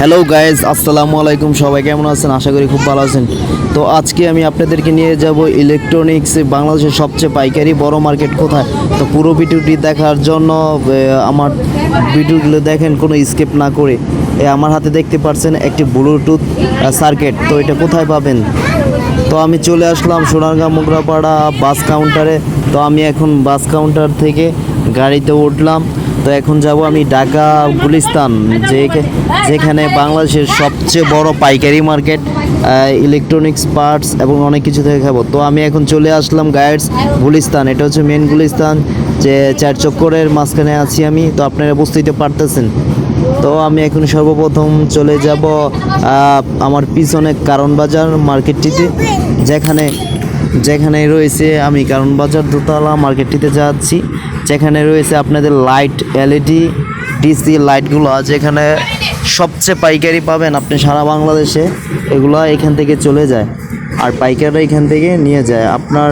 Hello guys আসসালামু আলাইকুম। সবাই কেমন আছেন? আশা করি খুব ভালো আছেন। তো আজকে আমি আপনাদেরকে নিয়ে যাব ইলেকট্রনিক্স বাংলাদেশের সবচেয়ে পাইকারি বড় মার্কেট কোথায়? তো পুরো ভিডিওটি দেখার জন্য আমার ভিডিওগুলো দেখেন, কোনো স্কেপ না করে। আমার হাতে দেখতে পাচ্ছেন একটি ব্লুটুথ সার্কিট তো এটা কোথায় পাবেন? তো আমি চলে আসলাম সোনারগাঁ মোগরাপাড়া বাস কাউন্টারে তো আমি এখন বাস কাউন্টার থেকে গাড়িতে উঠলাম। তো এখন যাব আমি ঢাকা, গুলিস্তান, যে যেখানে বাংলাদেশের সবচেয়ে বড় পাইকারি মার্কেট ইলেকট্রনিক্স পার্টস এবং অনেক কিছু থেকে খাব। তো আমি এখন চলে আসলাম গাইডস গুলিস্তান। এটা হচ্ছে মেন গুলিস্তান, যে চার চক্করের মাঝখানে আছি আমি। তো আপনারা বুঝতেই পারতেছেন। তো আমি এখন সর্বপ্রথম চলে যাব আমার পিছনে কারণ বাজার মার্কেটটিতে, যেখানে যেখানে রয়েছে আমি কারণ বাজার দোতলা মার্কেটটিতে যাচ্ছি। যেখানে রয়েছে আপনাদের লাইট এলইডি ডিসি লাইটগুলো যেখানে সবচেয়ে পাইকারি পাবেন আপনি সারা বাংলাদেশে, এগুলো এখান থেকে চলে যায়। আর পাইকাররা এখান থেকে নিয়ে যায়। আপনার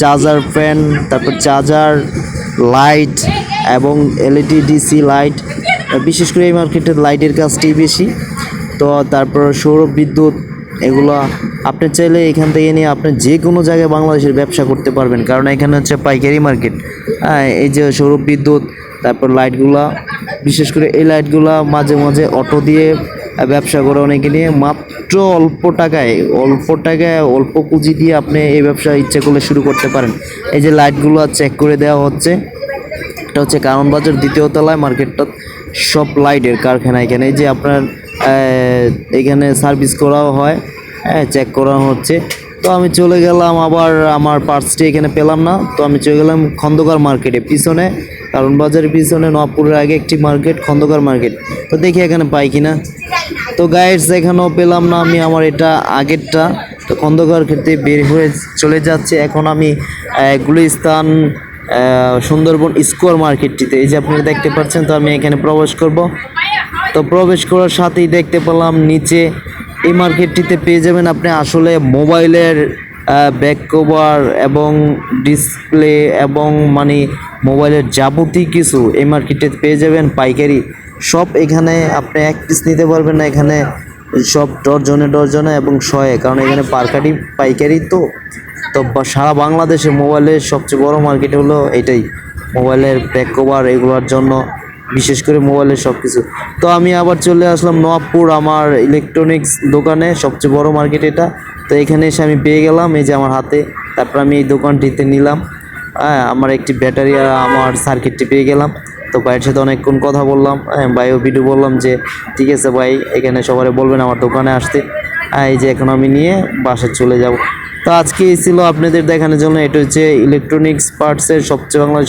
চার্জার ফ্যান তারপর চার্জার লাইট এবং এলইডি ডিসি লাইট বিশেষ করে এই মার্কেটের লাইটের কাজটি বেশি। তো তারপর সৌর বিদ্যুৎ, এগুলো আপনি চাইলে এখান থেকে নিয়ে আপনি যে কোনো জায়গায় বাংলাদেশের ব্যবসা করতে পারবেন। কারণ এখানে হচ্ছে পাইকারি মার্কেট। হ্যাঁ এই যে সৌর বিদ্যুৎ, তারপর লাইটগুলা বিশেষ করে এই লাইটগুলা মাঝে মাঝে অটো দিয়ে ব্যবসা করে অনেকে নিয়ে। মাত্র অল্প টাকায় অল্প টাকায়, অল্প পুঁজি দিয়ে আপনি এই ব্যবসা ইচ্ছে করলে শুরু করতে পারেন। এই যে লাইটগুলো চেক করে দেওয়া হচ্ছে, এটা হচ্ছে কারণ বাজার দ্বিতীয় তলায়, মার্কেটটা সব লাইটের কারখানা এখানে যে আপনার এখানে সার্ভিস করাও হয়। হ্যাঁ চেক করা হচ্ছে। তো আমি চলে গেলাম, আবার আমার পার্সটি এখানে পেলাম না। তো আমি চলে গেলাম খন্দকার মার্কেটে পিছনে, কারণ বাজারের পিছনে নবপুরের আগে একটি মার্কেট খন্দকার মার্কেট তো দেখি এখানে পাই কিনা। তো গাইডস এখানেও পেলাম না আমি আমার এটা আগেরটা। তো খন্দকার ক্ষেত্রে বের হয়ে চলে যাচ্ছে। এখন আমি গুলিস্তান সুন্দরবন স্কোয়ার মার্কেটটিতে এই যে আপনারা দেখতে পাচ্ছেন, তো আমি এখানে প্রবেশ করব। তো প্রবেশ করার সাথেই দেখতে পেলাম নিচে এই মার্কেটটিতে পেয়ে যাবেন আপনি আসলে মোবাইলের ব্যাক কভার এবং ডিসপ্লে এবং মানে মোবাইলের যাবতীয় কিছু এই মার্কেটে পেয়ে যাবেন পাইকারি। সব এখানে আপনি এক পিস নিতে পারবেন না, এখানে সব ডরজনে ডরজনে এবং শয়ে, কারণ এখানে পারকারি পাইকারি তো। তো সারা বাংলাদেশে মোবাইলের সবচেয়ে বড় মার্কেট হলো এটাই, মোবাইলের ব্যাক কভার এগুলোর জন্য। বিশেষ করে মোবাইলের সব কিছু তো আমি আবার চলে আসলাম নবাবপুর আমার ইলেকট্রনিক্স দোকানে, সবচেয়ে বড় মার্কেট এটা। তো এখানে এসে আমি পেয়ে গেলাম, এই যে আমার হাতে। তারপর আমি এই দোকানটিতে নিলাম। হ্যাঁ আমার একটি ব্যাটারি আর আমার সার্কিটটি পেয়ে গেলাম। তো ভাইয়ের সাথে অনেকক্ষণ কথা বললাম। হ্যাঁ ভাইও ভিডিও বললাম যে, ঠিক আছে ভাই, এখানে সবাই বলবেন আমার দোকানে আসতে। হ্যাঁ এই যে এখন আমি নিয়ে বাসায় চলে যাব। তো আজকে এই ছিল আপনাদের দেখানোর জন্য। এটা হচ্ছে ইলেকট্রনিক্স পার্টসের সবচেয়ে বাংলাদেশের